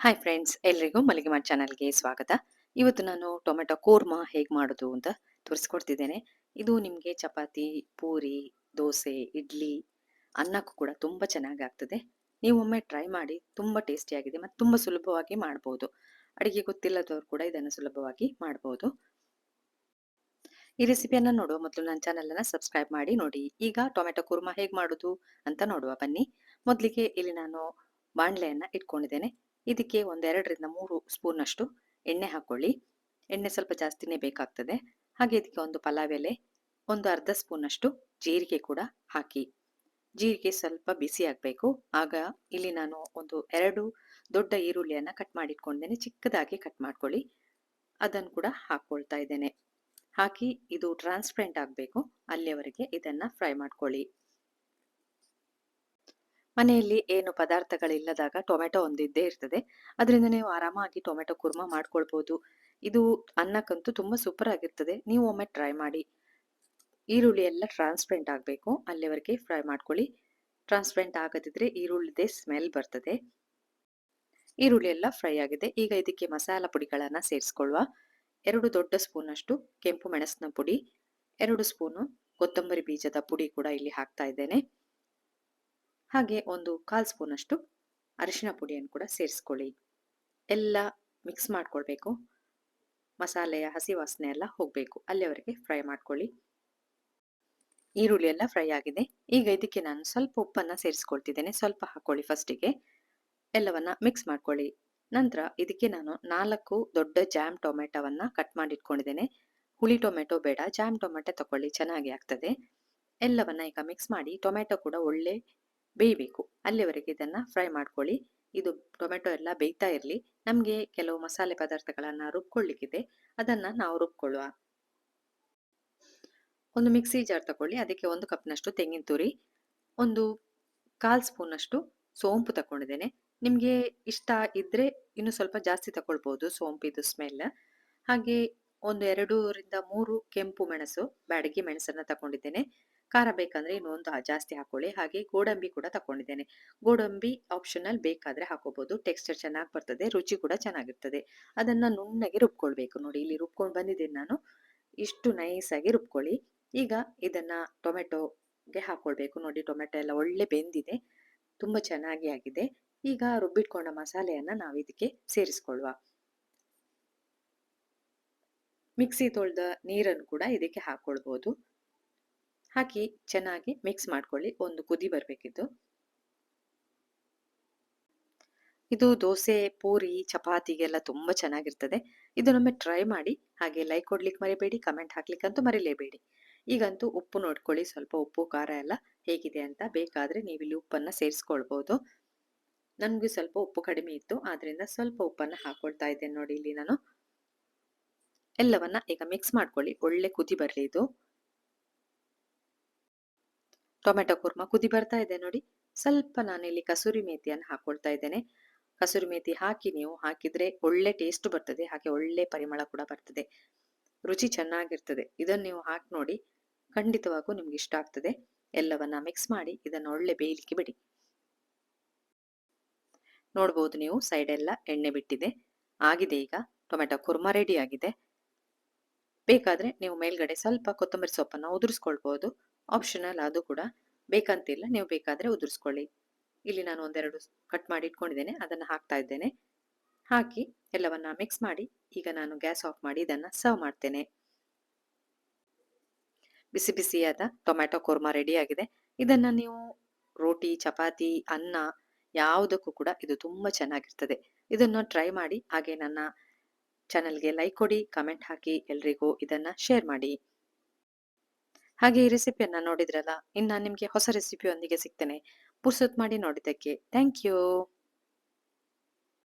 Hi friends, ಎಲ್ರಿಗೂ ಮಲ್ಲಿಗೆ ಮಾಡ್ ಚಾನಲ್ಗೆ ಸ್ವಾಗತ. ಇವತ್ತು ನಾನು ಟೊಮೆಟೊ ಕುರ್ಮಾ ಹೇಗೆ ಮಾಡೋದು ಅಂತ ತೋರಿಸ್ಕೊಡ್ತಿದ್ದೇನೆ. ಇದು ನಿಮಗೆ ಚಪಾತಿ, ಪೂರಿ, ದೋಸೆ, ಇಡ್ಲಿ ಅನ್ನಕ್ಕೂ ಕೂಡ ತುಂಬ ಚೆನ್ನಾಗಿ ಆಗ್ತದೆ. ನೀವೊಮ್ಮೆ ಟ್ರೈ ಮಾಡಿ, ತುಂಬ ಟೇಸ್ಟಿಯಾಗಿದೆ ಮತ್ತು ತುಂಬ ಸುಲಭವಾಗಿ ಮಾಡ್ಬೋದು. ಅಡುಗೆ ಗೊತ್ತಿಲ್ಲದವರು ಕೂಡ ಇದನ್ನು ಸುಲಭವಾಗಿ ಮಾಡ್ಬೋದು. ಈ ರೆಸಿಪಿಯನ್ನು ನೋಡುವ ಮೊದಲು ನನ್ನ ಚಾನಲನ್ನು ಸಬ್ಸ್ಕ್ರೈಬ್ ಮಾಡಿ ನೋಡಿ. ಈಗ ಟೊಮೆಟೊ ಕುರ್ಮಾ ಹೇಗೆ ಮಾಡೋದು ಅಂತ ನೋಡುವ ಬನ್ನಿ. ಮೊದಲಿಗೆ ಇಲ್ಲಿ ನಾನು ಬಾಣಲೆಯನ್ನು ಇಟ್ಕೊಂಡಿದ್ದೇನೆ. ಇದಕ್ಕೆ ಒಂದೆರಡರಿಂದ ಮೂರು ಸ್ಪೂನಷ್ಟು ಎಣ್ಣೆ ಹಾಕೊಳ್ಳಿ. ಎಣ್ಣೆ ಸ್ವಲ್ಪ ಜಾಸ್ತಿನೇ ಬೇಕಾಗ್ತದೆ. ಹಾಗೆ ಇದಕ್ಕೆ ಒಂದು ಪಲಾವ್ ಎಲೆ, ಒಂದು ಅರ್ಧ ಸ್ಪೂನಷ್ಟು ಜೀರಿಗೆ ಕೂಡ ಹಾಕಿ. ಜೀರಿಗೆ ಸ್ವಲ್ಪ ಬಿಸಿ ಆಗಬೇಕು. ಆಗ ಇಲ್ಲಿ ನಾನು ಒಂದು ಎರಡು ದೊಡ್ಡ ಈರುಳ್ಳಿಯನ್ನು ಕಟ್ ಮಾಡಿಟ್ಕೊಂಡಿದ್ದೇನೆ ಚಿಕ್ಕದಾಗಿ ಕಟ್ ಮಾಡ್ಕೊಳ್ಳಿ. ಅದನ್ನು ಕೂಡ ಹಾಕ್ಕೊಳ್ತಾ ಇದ್ದೇನೆ. ಹಾಕಿ ಇದು ಟ್ರಾನ್ಸ್ಪರೆಂಟ್ ಆಗಬೇಕು. ಅಲ್ಲಿಯವರೆಗೆ ಇದನ್ನು ಫ್ರೈ ಮಾಡ್ಕೊಳ್ಳಿ. ಮನೆಯಲ್ಲಿ ಏನು ಪದಾರ್ಥಗಳಿಲ್ಲದಾಗ ಟೊಮೆಟೊ ಒಂದಿದ್ದೇ ಇರ್ತದೆ. ಅದರಿಂದ ನೀವು ಆರಾಮಾಗಿ ಟೊಮೆಟೊ ಕುರ್ಮಾ ಮಾಡ್ಕೊಳ್ಬೋದು. ಇದು ಅನ್ನಕ್ಕಂತೂ ತುಂಬ ಸೂಪರ್ ಆಗಿರ್ತದೆ. ನೀವು ಒಮ್ಮೆ ಟ್ರೈ ಮಾಡಿ. ಈರುಳ್ಳಿ ಎಲ್ಲ ಟ್ರಾನ್ಸ್ಪರೆಂಟ್ ಆಗಬೇಕು. ಅಲ್ಲಿವರೆಗೆ ಫ್ರೈ ಮಾಡ್ಕೊಳ್ಳಿ. ಟ್ರಾನ್ಸ್ಪರೆಂಟ್ ಆಗದಿದ್ರೆ ಈರುಳ್ಳಿದೆ ಸ್ಮೆಲ್ ಬರ್ತದೆ. ಈರುಳ್ಳಿ ಎಲ್ಲ ಫ್ರೈ ಆಗಿದೆ. ಈಗ ಇದಕ್ಕೆ ಮಸಾಲ ಪುಡಿಗಳನ್ನು ಸೇರಿಸ್ಕೊಳ್ಳುವ. ಎರಡು ದೊಡ್ಡ ಸ್ಪೂನಷ್ಟು ಕೆಂಪು ಮೆಣಸಿನ ಪುಡಿ. ಎರಡು ಸ್ಪೂನು ಕೊತ್ತಂಬರಿ ಬೀಜದ ಪುಡಿ ಕೂಡ ಇಲ್ಲಿ ಹಾಕ್ತಾ ಇದ್ದೇನೆ. ಹಾಗೆ ಒಂದು ಕಾಲು ಸ್ಪೂನಷ್ಟು ಅರಿಶಿನ ಪುಡಿಯನ್ನು ಕೂಡ ಸೇರಿಸ್ಕೊಳ್ಳಿ. ಎಲ್ಲ ಮಿಕ್ಸ್ ಮಾಡ್ಕೊಳ್ಬೇಕು. ಮಸಾಲೆಯ ಹಸಿ ವಾಸನೆ ಎಲ್ಲ ಹೋಗಬೇಕು. ಅಲ್ಲಿವರೆಗೆ ಫ್ರೈ ಮಾಡ್ಕೊಳ್ಳಿ. ಈರುಳ್ಳಿ ಎಲ್ಲ ಫ್ರೈ ಆಗಿದೆ. ಈಗ ಇದಕ್ಕೆ ನಾನು ಸ್ವಲ್ಪ ಉಪ್ಪನ್ನು ಸೇರಿಸ್ಕೊಳ್ತಿದ್ದೇನೆ. ಸ್ವಲ್ಪ ಹಾಕ್ಕೊಳ್ಳಿ ಫಸ್ಟಿಗೆ ಎಲ್ಲವನ್ನ ಮಿಕ್ಸ್ ಮಾಡ್ಕೊಳ್ಳಿ. ನಂತರ ಇದಕ್ಕೆ ನಾನು ನಾಲ್ಕು ದೊಡ್ಡ ಜಾಮ್ ಟೊಮೆಟೊವನ್ನು ಕಟ್ ಮಾಡಿ ಇಟ್ಕೊಂಡಿದ್ದೇನೆ ಹುಳಿ ಟೊಮೆಟೊ ಬೇಡ. ಜಾಮ್ ಟೊಮೆಟೊ ತಗೊಳ್ಳಿ ಚೆನ್ನಾಗಿ ಆಗ್ತದೆ. ಎಲ್ಲವನ್ನ ಈಗ ಮಿಕ್ಸ್ ಮಾಡಿ. ಟೊಮೆಟೊ ಕೂಡ ಒಳ್ಳೆ ಬೇಯಬೇಕು. ಅಲ್ಲಿವರೆಗೆ ಇದನ್ನು ಫ್ರೈ ಮಾಡ್ಕೊಳ್ಳಿ. ಇದು ಟೊಮೆಟೊ ಎಲ್ಲ ಬೇಯ್ತಾ ಇರಲಿ. ನಮಗೆ ಕೆಲವು ಮಸಾಲೆ ಪದಾರ್ಥಗಳನ್ನು ರುಬ್ಕೊಳ್ಳಿಕ್ಕಿದೆ. ಅದನ್ನ ನಾವು ರುಬ್ಕೊಳ್ಳುವ. ಒಂದು ಮಿಕ್ಸಿ ಜಾರ್ ತಗೊಳ್ಳಿ. ಅದಕ್ಕೆ ಒಂದು ಕಪ್ನಷ್ಟು ತೆಂಗಿನ ತುರಿ, ಒಂದು ಕಾಲ್ ಸ್ಪೂನಷ್ಟು ಸೋಂಪು ತಗೊಂಡಿದ್ದೇನೆ. ನಿಮಗೆ ಇಷ್ಟ ಇದ್ರೆ ಇನ್ನು ಸ್ವಲ್ಪ ಜಾಸ್ತಿ ತಗೊಳ್ಬಹುದು ಸೋಂಪಿದು ಸ್ಮೆಲ್. ಹಾಗೆ ಒಂದು ಎರಡೂರಿಂದ ಮೂರು ಕೆಂಪು ಮೆಣಸು, ಬ್ಯಾಡಗಿ ಮೆಣಸನ್ನು ತಗೊಂಡಿದ್ದೇನೆ. ಖಾರ ಬೇಕಂದ್ರೆ ಇನ್ನೊಂದು ಜಾಸ್ತಿ ಹಾಕೊಳ್ಳಿ. ಹಾಗೆ ಗೋಡಂಬಿ ಕೂಡ ತಕೊಂಡಿದ್ದೇನೆ ಗೋಡಂಬಿ ಆಪ್ಷನಲ್ ಬೇಕಾದ್ರೆ ಹಾಕೋಬಹುದು ಟೆಕ್ಸ್ಚರ್ ಚೆನ್ನಾಗಿ ಬರ್ತದೆ, ರುಚಿ ಕೂಡ ಚೆನ್ನಾಗಿರ್ತದೆ. ಅದನ್ನ ನುಣ್ಣಗೆ ರುಬ್ಕೊಳ್ಬೇಕು. ನೋಡಿ, ಇಲ್ಲಿ ರುಬ್ಕೊಂಡು ಬಂದಿದ್ದೀನಿ ನಾನು. ಇಷ್ಟು ನೈಸ್ ಆಗಿ ರುಬ್ಕೊಳ್ಳಿ. ಈಗ ಇದನ್ನ ಟೊಮೆಟೊಗೆ ಹಾಕೊಳ್ಬೇಕು. ನೋಡಿ, ಟೊಮೆಟೊ ಎಲ್ಲ ಒಳ್ಳೆ ಬೆಂದಿದೆ. ತುಂಬಾ ಚೆನ್ನಾಗಿ ಆಗಿದೆ. ಈಗ ರುಬ್ಬಿಟ್ಕೊಂಡ ಮಸಾಲೆಯನ್ನ ನಾವು ಇದಕ್ಕೆ ಸೇರಿಸ್ಕೊಳ್ವಾ ಮಿಕ್ಸಿ ತೊಳೆದ ನೀರನ್ನು ಕೂಡ ಇದಕ್ಕೆ ಹಾಕೊಳ್ಬಹುದು ಹಾಕಿ ಚೆನ್ನಾಗಿ ಮಿಕ್ಸ್ ಮಾಡ್ಕೊಳ್ಳಿ. ಒಂದು ಕುದಿ ಬರಬೇಕಿದ್ದು ಇದು ದೋಸೆ, ಪೂರಿ, ಚಪಾತಿಗೆಲ್ಲ ತುಂಬಾ ಚೆನ್ನಾಗಿರ್ತದೆ. ಇದನ್ನೊಮ್ಮೆ ಟ್ರೈ ಮಾಡಿ ಹಾಗೆ ಲೈಕ್ ಕೊಡ್ಲಿಕ್ಕೆ ಮರಿಬೇಡಿ ಕಮೆಂಟ್ ಹಾಕ್ಲಿಕ್ಕಂತೂ ಮರಿಲೇಬೇಡಿ. ಈಗಂತೂ ಉಪ್ಪು ನೋಡ್ಕೊಳ್ಳಿ. ಸ್ವಲ್ಪ ಉಪ್ಪು, ಖಾರ ಎಲ್ಲ ಹೇಗಿದೆ ಅಂತ. ಬೇಕಾದ್ರೆ ನೀವು ಇಲ್ಲಿ ಉಪ್ಪನ್ನ ಸೇರಿಸ್ಕೊಳ್ಬಹುದು ನನಗೆ ಸ್ವಲ್ಪ ಉಪ್ಪು ಕಡಿಮೆ ಇತ್ತು. ಆದ್ದರಿಂದ ಸ್ವಲ್ಪ ಉಪ್ಪನ್ನ ಹಾಕೊಳ್ತಾ ಇದ್ದೇನೆ ನೋಡಿ ಇಲ್ಲಿ ನಾನು. ಎಲ್ಲವನ್ನ ಈಗ ಮಿಕ್ಸ್ ಮಾಡ್ಕೊಳ್ಳಿ. ಒಳ್ಳೆ ಕುದಿ ಬರಲಿ ಇದು. ಟೊಮೆಟೊ ಕುರ್ಮ ಕುದಿ ಬರ್ತಾ ಇದೆ ನೋಡಿ. ಸ್ವಲ್ಪ ನಾನಿಲ್ಲಿ ಕಸೂರಿ ಮೇಥಿಯನ್ನು ಹಾಕೊಳ್ತಾ ಇದ್ದೇನೆ. ಕಸೂರಿ ಮೇಥಿ ಹಾಕಿ ನೀವು ಹಾಕಿದ್ರೆ ಒಳ್ಳೆ ಟೇಸ್ಟ್ ಬರ್ತದೆ, ಹಾಗೆ ಒಳ್ಳೆ ಪರಿಮಳ ಕೂಡ ಬರ್ತದೆ. ರುಚಿ ಚೆನ್ನಾಗಿರ್ತದೆ. ಇದನ್ನು ನೀವು ಹಾಕಿ ನೋಡಿ, ಖಂಡಿತವಾಗೂ ನಿಮ್ಗೆ ಇಷ್ಟ ಆಗ್ತದೆ. ಎಲ್ಲವನ್ನ ಮಿಕ್ಸ್ ಮಾಡಿ ಇದನ್ನು ಒಳ್ಳೆ ಬೇಯಲಿಕ್ಕೆ ಬಿಡಿ. ನೋಡ್ಬೋದು ನೀವು ಸೈಡ್ ಎಲ್ಲ ಎಣ್ಣೆ ಬಿಟ್ಟಿದೆ. ಆಗಿದೆ ಈಗ, ಟೊಮೆಟೊ ಕುರ್ಮಾ ರೆಡಿ ಆಗಿದೆ. ಬೇಕಾದ್ರೆ ನೀವು ಮೇಲ್ಗಡೆ ಸ್ವಲ್ಪ ಕೊತ್ತಂಬರಿ ಸೊಪ್ಪನ್ನು ಉದುರಿಸ್ಕೊಳ್ಬಹುದು ಆಪ್ಷನಲ್ ಅದು ಕೂಡ. ಬೇಕಂತಿಲ್ಲ, ನೀವು ಬೇಕಾದ್ರೆ ಉದುರಿಸ್ಕೊಳ್ಳಿ. ಇಲ್ಲಿ ನಾನು ಒಂದೆರಡು ಕಟ್ ಮಾಡಿ ಇಟ್ಕೊಂಡಿದ್ದೇನೆ, ಅದನ್ನು ಹಾಕ್ತಾ ಇದ್ದೇನೆ. ಹಾಕಿ ಎಲ್ಲವನ್ನ ಮಿಕ್ಸ್ ಮಾಡಿ, ಈಗ ನಾನು ಗ್ಯಾಸ್ ಆಫ್ ಮಾಡಿ ಇದನ್ನ ಸರ್ವ್ ಮಾಡ್ತೇನೆ. ಬಿಸಿ ಬಿಸಿಯಾದ ಟೊಮ್ಯಾಟೊ ಕೋರ್ಮಾ ಆಗಿದೆ. ಇದನ್ನ ನೀವು ರೋಟಿ, ಚಪಾತಿ, ಅನ್ನ ಯಾವುದಕ್ಕೂ ಕೂಡ ಇದು ತುಂಬಾ ಚೆನ್ನಾಗಿರ್ತದೆ. ಇದನ್ನು ಟ್ರೈ ಮಾಡಿ ಹಾಗೆ ನನ್ನ ಚಾನಲ್ಗೆ ಲೈಕ್ ಕೊಡಿ ಕಮೆಂಟ್ ಹಾಕಿ ಎಲ್ರಿಗೂ ಇದನ್ನ ಶೇರ್ ಮಾಡಿ. ಹಾಗೆ ಈ ರೆಸಿಪಿಯನ್ನ ನೋಡಿದ್ರಲ್ಲ ಇನ್ನು ನಿಮಗೆ ಹೊಸ ರೆಸಿಪಿಯೊಂದಿಗೆ ಸಿಗ್ತೇನೆ. ಪುರ್ಸೊತ್ ಮಾಡಿ ನೋಡಿದ್ದಕ್ಕೆ. Thank you.